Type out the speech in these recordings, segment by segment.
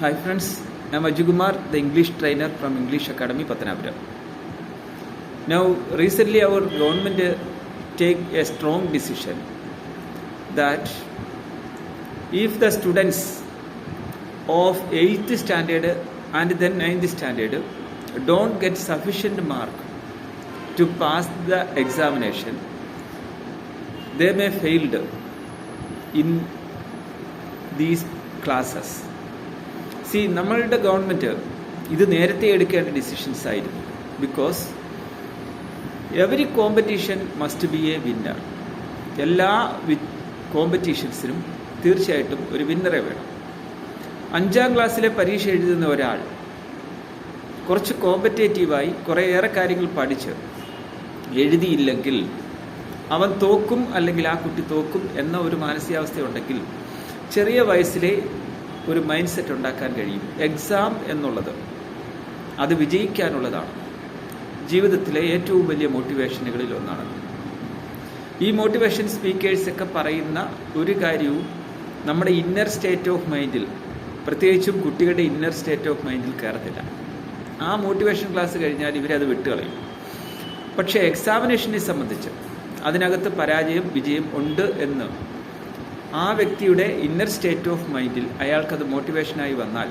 Hi friends, I am Ajigumar, the English trainer from English Academy Patanapuram. Now, recently our government uh, take a strong decision that if the students of 8th standard and then 9th standard don't get sufficient mark to pass the examination, they may failed in these classes see നമ്മളുടെ government ഇത് നേരത്തെ എടുക്കേണ്ട decisions ആയിരുന്നു. Because every competition must be a winner എല്ലാ കോമ്പറ്റീഷൻസിനും തീർച്ചയായിട്ടും ഒരു വിന്നറെ വേണം. അഞ്ചാം ക്ലാസ്സിലെ പരീക്ഷ എഴുതുന്ന ഒരാൾ കുറച്ച് കോമ്പറ്റേറ്റീവായി കുറേയേറെ കാര്യങ്ങൾ പഠിച്ച് എഴുതിയില്ലെങ്കിൽ അവൻ തോക്കും അല്ലെങ്കിൽ ആ കുട്ടി തോക്കും എന്ന ഒരു മാനസികാവസ്ഥ ഉണ്ടെങ്കിൽ ചെറിയ വയസ്സിലെ ഒരു മൈൻഡ് സെറ്റ് ഉണ്ടാക്കാൻ കഴിയും. എക്സാം എന്നുള്ളത് അത് വിജയിക്കാനുള്ളതാണ്. ജീവിതത്തിലെ ഏറ്റവും വലിയ മോട്ടിവേഷനുകളിൽ ഒന്നാണ് ഈ മോട്ടിവേഷൻ സ്പീക്കേഴ്സ് ഒക്കെ പറയുന്ന ഒരു കാര്യവും നമ്മുടെ ഇന്നർ സ്റ്റേറ്റ് ഓഫ് മൈൻഡിൽ പ്രത്യേകിച്ചും കുട്ടികളുടെ ഇന്നർ സ്റ്റേറ്റ് ഓഫ് മൈൻഡിൽ കയറത്തില്ല. ആ മോട്ടിവേഷൻ ക്ലാസ് കഴിഞ്ഞാൽ ഇവരത് വിട്ടുകളയും. പക്ഷേ എക്സാമിനേഷനെ സംബന്ധിച്ച് അതിനകത്ത് പരാജയം വിജയം ഉണ്ട് എന്ന് ആ വ്യക്തിയുടെ ഇന്നർ സ്റ്റേറ്റ് ഓഫ് മൈൻഡിൽ അയാൾക്കത് മോട്ടിവേഷനായി വന്നാൽ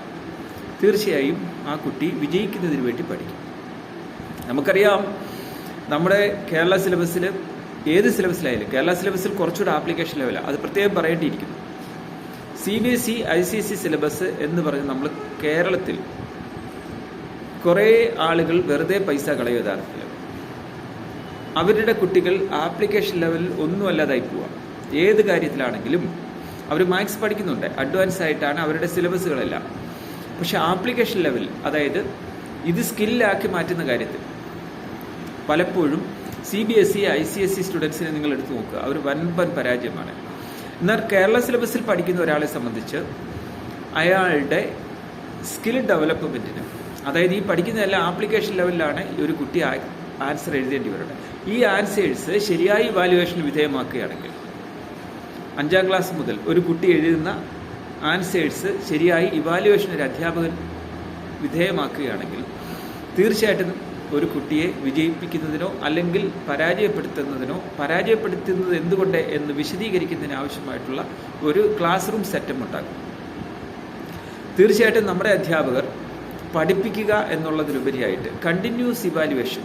തീർച്ചയായും ആ കുട്ടി വിജയിക്കുന്നതിന് വേണ്ടി പഠിക്കും. നമുക്കറിയാം നമ്മുടെ കേരള സിലബസിൽ ഏത് സിലബസിലായാലും കേരള സിലബസിൽ കുറച്ചുകൂടെ ആപ്ലിക്കേഷൻ ലെവലാണ് അത് പ്രത്യേകം പറയേണ്ടിയിരിക്കുന്നു. C B S E I C S E syllabus എന്ന് പറഞ്ഞ് നമ്മൾ കേരളത്തിൽ കുറേ ആളുകൾ വെറുതെ പൈസ കളയും യഥാർത്ഥത്തിൽ അവരുടെ കുട്ടികൾ ആപ്ലിക്കേഷൻ ലെവലിൽ ഒന്നും അല്ലാതായി പോവുക ഏത് കാര്യത്തിലാണെങ്കിലും അവർ മാത്സ് പഠിക്കുന്നുണ്ട്. അഡ്വാൻസ് ആയിട്ടാണ് അവരുടെ സിലബസുകളെല്ലാം പക്ഷെ ആപ്ലിക്കേഷൻ ലെവൽ അതായത് ഇത് സ്കില്ലാക്കി മാറ്റുന്ന കാര്യത്തിൽ പലപ്പോഴും C B S E I C S E സ്റ്റുഡൻസിനെ നിങ്ങൾ എടുത്തു നോക്കുക. അവർ വൻപൻ പരാജയമാണ്. എന്നാൽ കേരള സിലബസിൽ പഠിക്കുന്ന ഒരാളെ സംബന്ധിച്ച് അയാളുടെ സ്കിൽ ഡെവലപ്മെന്റിന് അതായത് ഈ പഠിക്കുന്നതെല്ലാം ആപ്ലിക്കേഷൻ ലെവലിലാണ് ഈ ഒരു കുട്ടി ആൻസർ എഴുതേണ്ടി വരുന്നത്. ഈ ആൻസേഴ്സ് ശരിയായി വാല്യുവേഷന് വിധേയമാക്കുകയാണെങ്കിൽ അഞ്ചാം ക്ലാസ് മുതൽ ഒരു കുട്ടി എഴുതുന്ന ആൻസേഴ്സ് ശരിയായി ഇവാലുവേഷൻ ഒരു അധ്യാപകൻ വിധേയമാക്കുകയാണെങ്കിൽ തീർച്ചയായിട്ടും ഒരു കുട്ടിയെ വിജയിപ്പിക്കുന്നതിനോ അല്ലെങ്കിൽ പരാജയപ്പെടുത്തുന്നതിനോ പരാജയപ്പെടുത്തുന്നത് എന്തുകൊണ്ട് എന്ന് വിശദീകരിക്കുന്നതിന് ആവശ്യമായിട്ടുള്ള ഒരു ക്ലാസ് റൂം സെറ്റപ്പ് ഉണ്ടാക്കും തീർച്ചയായിട്ടും നമ്മുടെ അധ്യാപകർ പഠിപ്പിക്കുക എന്നുള്ളതിലുപരിയായിട്ട് കണ്ടിന്യൂസ് ഇവാലുവേഷൻ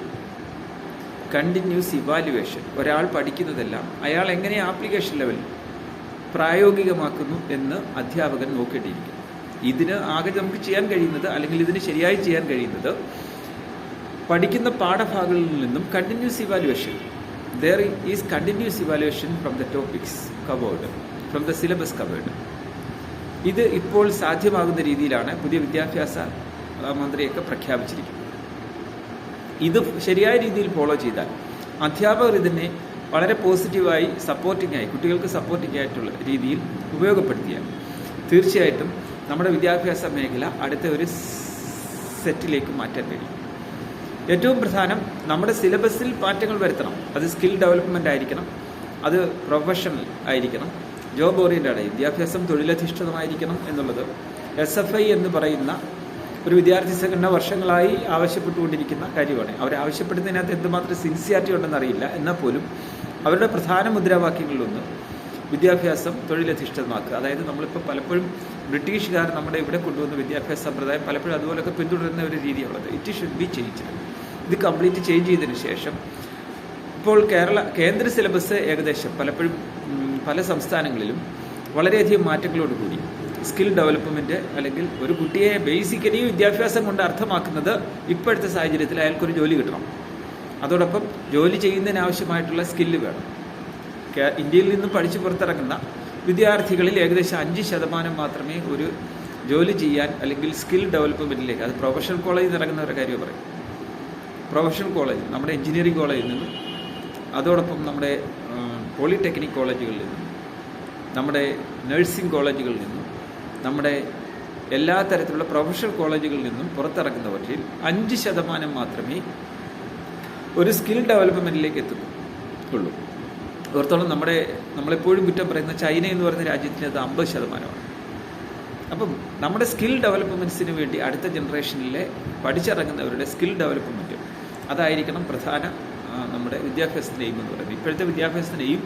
കണ്ടിന്യൂസ് ഇവാലുവേഷൻ ഒരാൾ പഠിക്കുന്നതെല്ലാം അയാൾ എങ്ങനെ ആപ്ലിക്കേഷൻ ലെവലിൽ പ്രായോഗികമാക്കുന്നു എന്ന് അധ്യാപകൻ നോക്കേണ്ടിയിരിക്കും ഇതിന് ആകെ നമുക്ക് ചെയ്യാൻ കഴിയുന്നത് അല്ലെങ്കിൽ ഇതിന് ശരിയായി ചെയ്യാൻ കഴിയുന്നത് പഠിക്കുന്ന പാഠഭാഗങ്ങളിൽ നിന്നും continuous evaluation there is continuous evaluation from the topics covered from the syllabus covered ഇത് ഇപ്പോൾ സാധ്യമാകുന്ന രീതിയിലാണ് പുതിയ വിദ്യാഭ്യാസ മന്ത്രിയൊക്കെ പ്രഖ്യാപിച്ചിരിക്കുന്നത്. ഇത് ശരിയായ രീതിയിൽ ഫോളോ ചെയ്താൽ അധ്യാപകർ ഇതിനെ വളരെ പോസിറ്റീവായി സപ്പോർട്ടിംഗ് ആയി കുട്ടികൾക്ക് സപ്പോർട്ടിംഗ് ആയിട്ടുള്ള രീതിയിൽ ഉപയോഗപ്പെടുത്തിയാൽ തീർച്ചയായിട്ടും നമ്മുടെ വിദ്യാഭ്യാസ മേഖല അടുത്ത ഒരു സെറ്റിലേക്ക് മാറ്റാൻ കഴിയും. ഏറ്റവും പ്രധാനം നമ്മുടെ സിലബസിൽ മാറ്റങ്ങൾ വരുത്തണം. അത് സ്കിൽ ഡെവലപ്മെന്റ് ആയിരിക്കണം. അത് പ്രൊഫഷണൽ ആയിരിക്കണം. ജോബ് ഓറിയന്റഡ് വിദ്യാഭ്യാസം തൊഴിലധിഷ്ഠിതമായിരിക്കണം എന്നുള്ളത് എസ് എഫ് ഐ എന്ന് പറയുന്ന ഒരു വിദ്യാർത്ഥി സംഘടന വർഷങ്ങളായി ആവശ്യപ്പെട്ടുകൊണ്ടിരിക്കുന്ന കാര്യമാണ്. അവർ ആവശ്യപ്പെടുന്നതിനകത്ത് എന്തുമാത്രം സിൻസിയാരിറ്റി ഉണ്ടെന്നറിയില്ല എന്നാൽ പോലും അവരുടെ പ്രധാന മുദ്രാവാക്യങ്ങളിലൊന്ന് വിദ്യാഭ്യാസം തൊഴിലധിഷ്ഠിതമാക്കുക. അതായത് നമ്മളിപ്പോൾ പലപ്പോഴും ബ്രിട്ടീഷുകാർ നമ്മുടെ ഇവിടെ കൊണ്ടുവന്ന വിദ്യാഭ്യാസ സമ്പ്രദായം പലപ്പോഴും അതുപോലൊക്കെ പിന്തുടരുന്ന ഒരു രീതിയുള്ളത് ഇറ്റ് ഷുഡ് ബി ചേഞ്ച് ഇത് കംപ്ലീറ്റ് ചേഞ്ച് ചെയ്തതിന് ശേഷം ഇപ്പോൾ കേരള കേന്ദ്ര സിലബസ് ഏകദേശം പലപ്പോഴും പല സംസ്ഥാനങ്ങളിലും വളരെയധികം മാറ്റങ്ങളോട് കൂടി സ്കിൽ ഡെവലപ്മെന്റ് അല്ലെങ്കിൽ ഒരു കുട്ടിയെ ബേസിക്കലി വിദ്യാഭ്യാസം കൊണ്ട് അർത്ഥമാക്കുന്നത് ഇപ്പോഴത്തെ സാഹചര്യത്തിൽ അയാൾക്കൊരു ജോലി കിട്ടണം. അതോടൊപ്പം ജോലി ചെയ്യുന്നതിനാവശ്യമായിട്ടുള്ള സ്കില്ല് വേണം. ഇന്ത്യയിൽ നിന്ന് പഠിച്ചു പുറത്തിറങ്ങുന്ന വിദ്യാർത്ഥികളിൽ ഏകദേശം അഞ്ച് ശതമാനം മാത്രമേ ഒരു ജോലി ചെയ്യാൻ അല്ലെങ്കിൽ സ്കിൽ ഡെവലപ്മെന്റിലേക്ക് അത് പ്രൊഫഷണൽ കോളേജിൽ നിന്ന് ഇറങ്ങുന്നവരുടെ കാര്യം പറയും. പ്രൊഫഷണൽ കോളേജ് നമ്മുടെ എഞ്ചിനീയറിംഗ് കോളേജിൽ നിന്നും അതോടൊപ്പം നമ്മുടെ പോളിടെക്നിക് കോളേജുകളിൽ നിന്നും നമ്മുടെ നഴ്സിംഗ് കോളേജുകളിൽ നിന്നും നമ്മുടെ എല്ലാ തരത്തിലുള്ള പ്രൊഫഷണൽ കോളേജുകളിൽ നിന്നും പുറത്തിറക്കുന്നവരിൽ അഞ്ച് ശതമാനം മാത്രമേ ഒരു സ്കിൽ ഡെവലപ്മെന്റിലേക്ക് എത്തുന്നുള്ളൂ ഓർത്തോളം നമ്മുടെ നമ്മളെപ്പോഴും കുറ്റം പറയുന്ന ചൈന എന്ന് പറയുന്ന രാജ്യത്തിന് അത് അമ്പത് ശതമാനമാണ്. അപ്പം നമ്മുടെ സ്കിൽ ഡെവലപ്മെന്റ്സിന് വേണ്ടി അടുത്ത ജനറേഷനിലെ പഠിച്ചിറങ്ങുന്നവരുടെ സ്കിൽ ഡെവലപ്മെന്റ് അതായിരിക്കണം പ്രധാന നമ്മുടെ വിദ്യാഭ്യാസത്തിന്റെ എയിം എന്ന് പറയുന്നത്. ഇപ്പോഴത്തെ വിദ്യാഭ്യാസത്തിന്റെ എയിം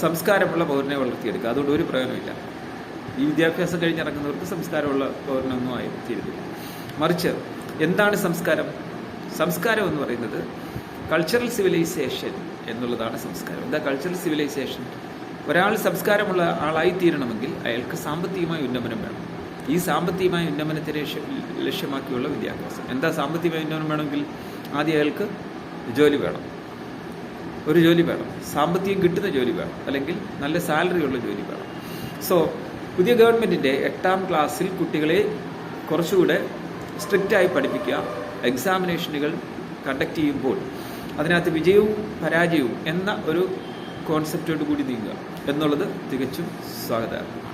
സംസ്കാരമുള്ള പൗരനെ വളർത്തിയെടുക്കുക. അതുകൊണ്ട് ഒരു പ്രയോജനമില്ല ഈ വിദ്യാഭ്യാസം കഴിഞ്ഞിറങ്ങുന്നവർക്ക് സംസ്കാരമുള്ള പൗരനൊന്നും ആയി തീരുന്നില്ല മറിച്ച് എന്താണ് സംസ്കാരം? സംസ്കാരം എന്ന് പറയുന്നത് കൾച്ചറൽ സിവിലൈസേഷൻ എന്നുള്ളതാണ് സംസ്കാരം. എന്താ കൾച്ചറൽ സിവിലൈസേഷൻ ഒരാൾ സംസ്കാരമുള്ള ആളായി തീരണമെങ്കിൽ അയാൾക്ക് സാമ്പത്തികമായ ഉന്നമനം വേണം. ഈ സാമ്പത്തികമായ ഉന്നമനത്തെ ലക്ഷ്യമാക്കിയുള്ള വിദ്യാഭ്യാസം. എന്താ സാമ്പത്തികമായ ഉന്നമനം വേണമെങ്കിൽ? ആദ്യം അയാൾക്ക് ജോലി വേണം. ഒരു ജോലി വേണം. സാമ്പത്തികം കിട്ടുന്ന ജോലി വേണം. അല്ലെങ്കിൽ നല്ല സാലറി ഉള്ള ജോലി വേണം. സോ പുതിയ ഗവൺമെന്റിന്റെ എട്ടാം ക്ലാസ്സിൽ കുട്ടികളെ കുറച്ചുകൂടെ സ്ട്രിക്റ്റായി പഠിപ്പിക്കുക. എക്സാമിനേഷനുകൾ കണ്ടക്ട് ചെയ്യുമ്പോൾ അതിനകത്ത് വിജയവും പരാജയവും എന്ന ഒരു കോൺസെപ്റ്റോട് കൂടി നീങ്ങുക. എന്നുള്ളത് തികച്ചും സ്വാഗതമാണ്.